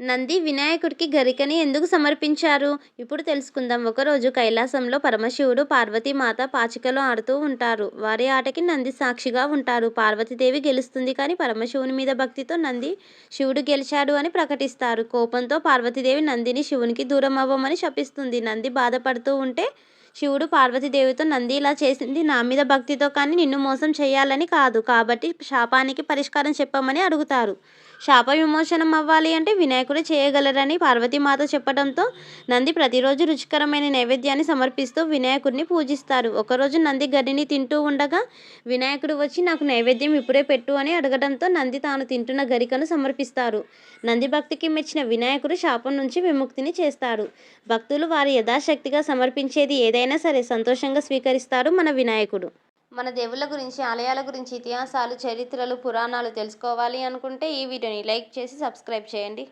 నంది వినాయకుడికి గరికని ఎందుకు సమర్పించారు? ఇప్పుడు తెలుసుకుందాం. ఒకరోజు కైలాసంలో పరమశివుడు పార్వతీమాత పాచికలో ఆడుతూ ఉంటారు. వారి ఆటకి నంది సాక్షిగా ఉంటారు. పార్వతీదేవి గెలుస్తుంది కానీ పరమశివుని మీద భక్తితో నంది శివుడు గెలిచాడు అని ప్రకటిస్తారు. కోపంతో పార్వతీదేవి నందిని శివునికి దూరం అవ్వమని శపిస్తుంది. నంది బాధపడుతూ ఉంటే శివుడు పార్వతీదేవితో నంది ఇలా చేసింది. నా మీద భక్తితో కానీ నిన్ను మోసం చేయాలని కాదు. కాబట్టి శాపానికి పరిష్కారం చెప్పమని అడుగుతారు. శాప విమోచనం అవ్వాలి అంటే వినాయకుడు చేయగలరని పార్వతీమాత చెప్పడంతో నంది ప్రతిరోజు రుచికరమైన నైవేద్యాన్ని సమర్పిస్తూ వినాయకుడిని పూజిస్తారు. ఒకరోజు నంది గడ్డిని తింటూ ఉండగా వినాయకుడు వచ్చి నాకు నైవేద్యం ఇప్పుడే పెట్టు అని అడగడంతో నంది తాను తింటున్న గరికను సమర్పిస్తారు. నంది భక్తికి మెచ్చిన వినాయకుడు శాపం నుంచి విముక్తిని చేస్తాడు భక్తులు వారి యథాశక్తిగా సమర్పించేది ఏదైనా సరే సంతోషంగా స్వీకరిస్తారు మన వినాయకుడు. మన దేవుళ్ళ గురించి ఆలయాల గురించి ఇతిహాసాలు చరిత్రలు పురాణాలు తెలుసుకోవాలి అనుకుంటే ఈ వీడియోని లైక్ చేసి సబ్స్క్రైబ్ చేయండి.